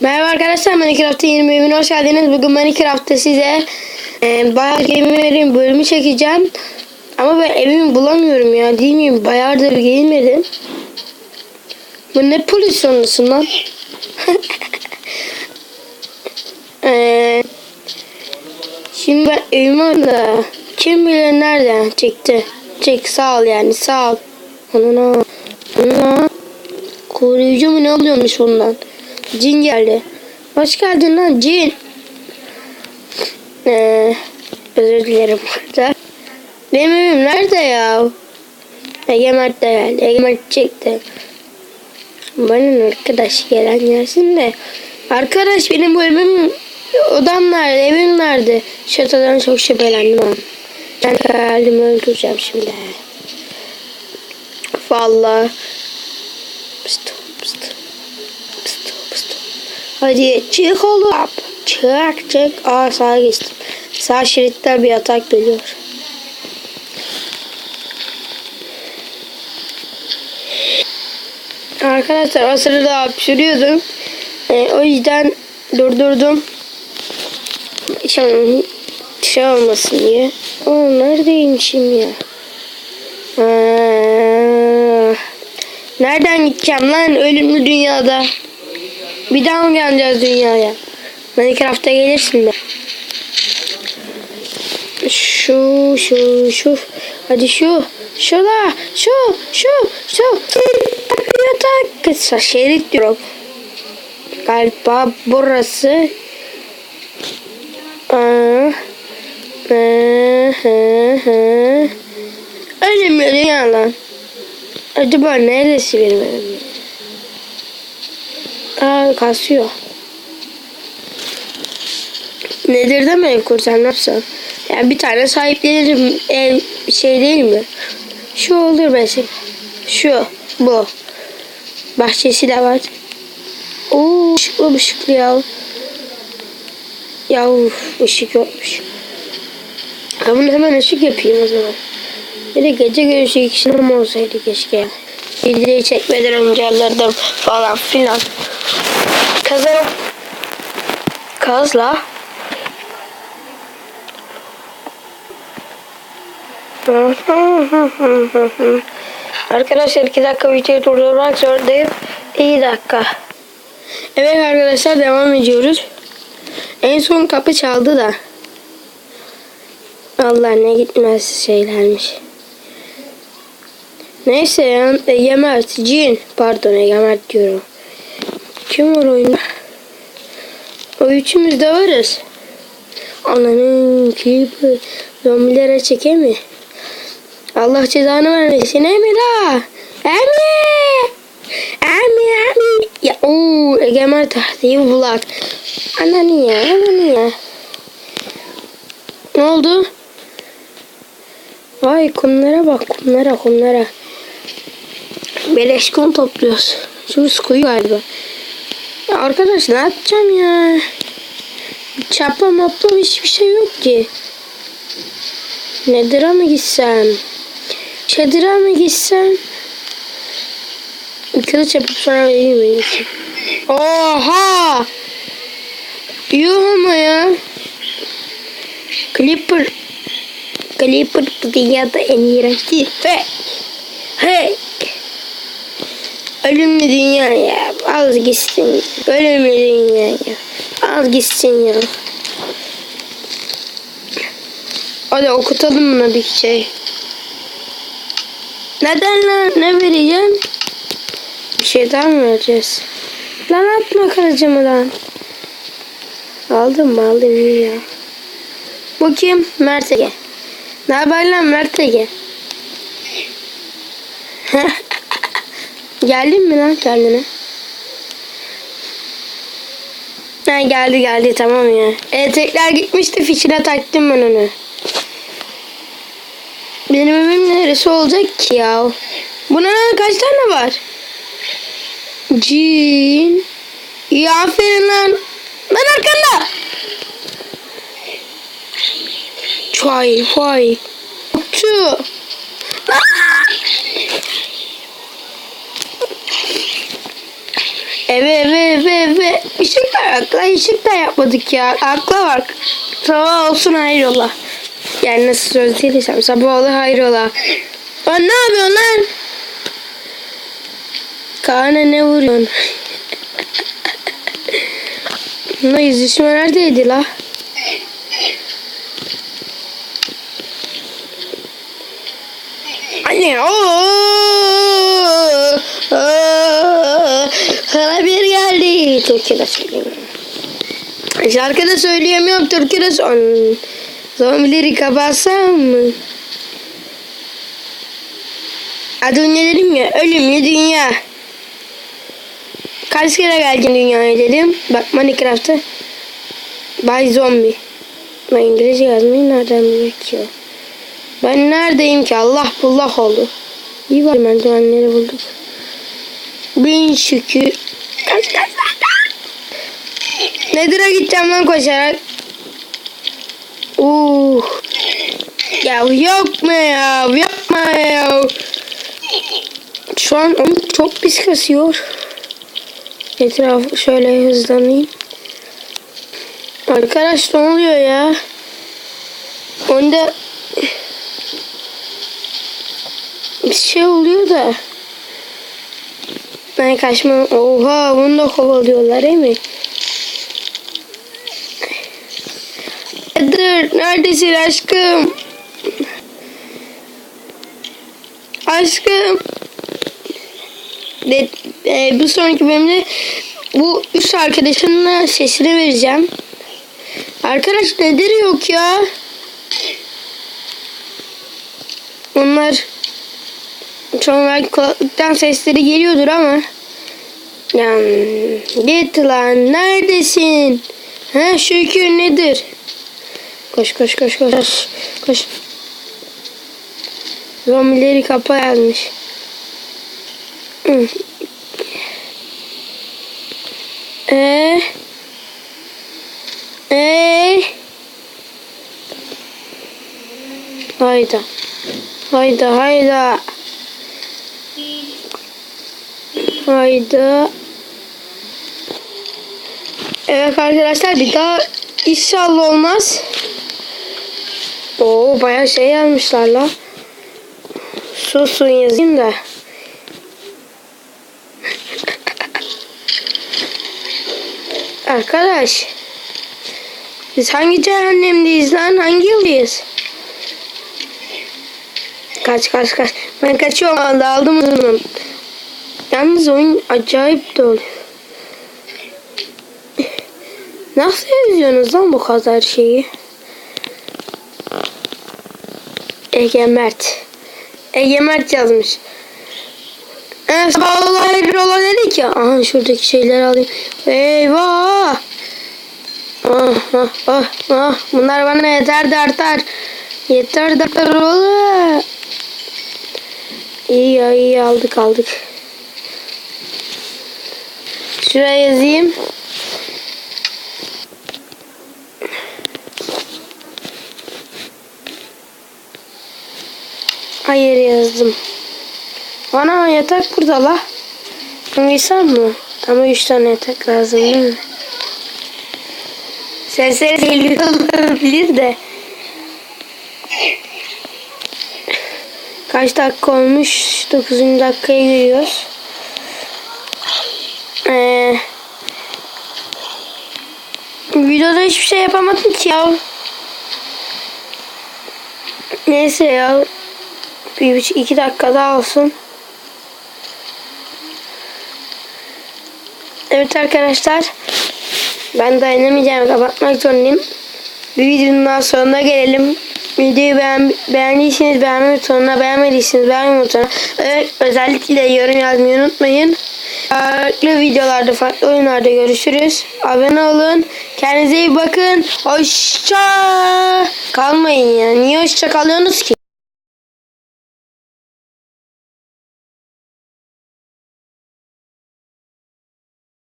Merhaba arkadaşlar Minecraft'ın yeni bölümüne hoş geldiniz. Bugün Minecraft'ta size e, bayağı gamerin bölümü çekeceğim. Ama ben evimi bulamıyorum ya değil mi? Bayağıdır gelmedim. Bu ne pozisyonlusun lan? e, şimdi ben evimi arada kim bilir nereden çekti. Çek sağ ol yani sağ ol. Anana. Anana. Koruyucu mu ne oluyormuş ondan? Cin geldi. Hoş geldin lan cin. Ee, özür dilerim burada. Benim evim nerede ya? Ege Mert de geldi. Ege Mert çekti. Benim arkadaş gelen gelsin de. Arkadaş benim bu evim odam nerede? Evim nerede? Şatodan çok şüphelendim ama. Ben kendimi öldüreceğim şimdi. Vallahi. Pıst, pıst. Hadi çık oğlum. Çık çık. Aa sağa geçtim. Sağ şeritten bir atak geliyor. Arkadaşlar o sırada hapşırıyordum. Ee, o yüzden durdurdum. Şey, şey olmasın diye. Aa neredeymişim ya? Aa, nereden gideceğim lan ölümlü dünyada? Bir daha mı geleceğiz dünyaya? Minecraft'a gelirsin de. Şu şu şu. Hadi şu. Şula. Şu şu şu. Yatak. Kısa şerit diyorum. Galiba burası. Aa, hı, hı, hı. Dünya lan. Acaba neresi benim Aa kasıyor. Nedir de mi ev kursan? Yani bir tane sahiplenirim ev şey değil mi? Şu olur mesela. Şu. Bu. Bahçesi de var. Oo ışıklı ışıklı ya. Ya uf, ışık yokmuş. Ben bunu hemen ışık yapayım o zaman. Bir de gece görüşü ikisinin olsaydı keşke. Videoyu çekmeden önce alırdım falan filan. Kazarım. Kazla. Arkadaşlar iki dakika videoyu durdurmak zorundayım. İyi dakika. Evet arkadaşlar devam ediyoruz. En son kapı çaldı da. Allah ne gitmez şeylermiş. Neyse ya Egemert, Cin. Pardon Egemert diyorum. Kim var oyunda? O üçümüz de varız. Ananın klipi zombilere çeke mi? Allah cezanı vermesin Emira. Emi. Emi Emi. Ya ooo Egemen tahtayı bulak. Ananı ya ananı ya. Ne oldu? Vay kumlara bak kumlara kumlara. Beleş kum topluyoruz. Şu kuyu galiba. Ya arkadaş ne yapacağım ya? Çapa mapla hiçbir şey yok ki. Nedir'a mı gitsem? Çadır'a mı gitsem? Kılıç yapıp sonra iyi mi gitsem? Oha! Yuh ama ya. Clipper. Clipper dünyada en iğrenç değil. Hey! Hey! Ölümlü dünya ya. Az gitsin. Ölümlü dünya ya. Az gitsin ya. Hadi okutalım buna bir şey. Neden lan? Ne vereceğim? Bir şey daha mı vereceğiz? Lan atma kılıcımı lan. Aldım mı aldım iyi ya. Bu kim? Mert. Ne haber lan Mert Ege? Geldin mi lan kendine? Ha geldi geldi tamam ya. E, tekrar gitmişti fişine taktım ben onu. Benim evim neresi olacak ki ya? Buna kaç tane var? Cin. İyi aferin lan. Ben arkanda. Çay vay. Şu. Eve eve eve eve ışık da yok. lan, ışık da yapmadık ya. Akla var. Sabah olsun hayrola. Yani nasıl söylediysem sabah olur hayrola. Lan ne yapıyorsun lan? Kaan'a ne vuruyorsun? Bunda yüzleşme neredeydi la? Anne ooo Sana bir geldi. Türkiye'de söyleyeyim. Şarkıda söyleyemiyorum Türkiye'de son. Zombileri kapatsam mı? Adı ne dedim ya? Ölümlü dünya. Kaç kere geldin dünyaya dedim. Bak Minecraft'ta. Bay Zombie. Ben İngilizce yazmayı nereden bilmek ki? Ben neredeyim ki? Allah bullah oldu. İyi var merdivenleri bulduk. Bin şükür. Kaç kaç Nedir'e gideceğim lan koşarak. Uh. Ya yapma ya. Yapma ya. Şu an onu çok pis kasıyor. Etrafı şöyle hızlanayım. Arkadaş ne oluyor ya? Onda bir şey oluyor da. Ben kaçma. Oha bunu da kovalıyorlar değil mi? Dur neredesin aşkım? Aşkım. De, e, bu sonraki bölümde bu üç arkadaşımla sesini vereceğim. Arkadaş nedir yok ya? Sonra kulaklıktan sesleri geliyordur ama yani git lan neredesin? Ha şükür nedir? Koş koş koş koş koş. Zombileri kapa yazmış. Hı. Ee? Ee? Hayda. Hayda hayda. Hayda. Evet arkadaşlar bir daha inşallah olmaz. Oo bayağı şey yazmışlar la. Susun yazayım da. Arkadaş. Biz hangi cehennemdeyiz lan? Hangi yıldayız? Kaç kaç kaç. Ben kaçıyorum. Aldı aldım onu. Yalnız oyun acayip de oluyor. Nasıl yazıyorsunuz lan bu kadar şeyi? Ege Mert. Ege Mert yazmış. Evet, sabah hayrola dedi ki. Aha şuradaki şeyleri alayım. Eyvah. Ah, ah, ah, ah. Bunlar bana yeter de artar. Yeter de artar. İyi ya iyi aldık aldık. Şuraya yazayım. Hayır yazdım. Ana yatak burada la. Hangisan mı? Ama üç tane yatak lazım değil mi? Sesleri geliyor olabilir de. Kaç dakika olmuş? 9. dakikaya giriyoruz. Ee, videoda hiçbir şey yapamadım ki ya. Neyse ya. Bir buçuk iki dakika daha olsun. Evet arkadaşlar. Ben dayanamayacağım. Kapatmak zorundayım. Bir videonun daha sonuna gelelim. Videoyu beğen, beğendiyseniz beğenme butonuna, beğenmediyseniz beğenme butonuna. Özellikle yorum yazmayı unutmayın. Farklı videolarda, farklı oyunlarda görüşürüz. Abone olun. Kendinize iyi bakın. Hoşça kalmayın ya. Niye hoşça kalıyorsunuz ki?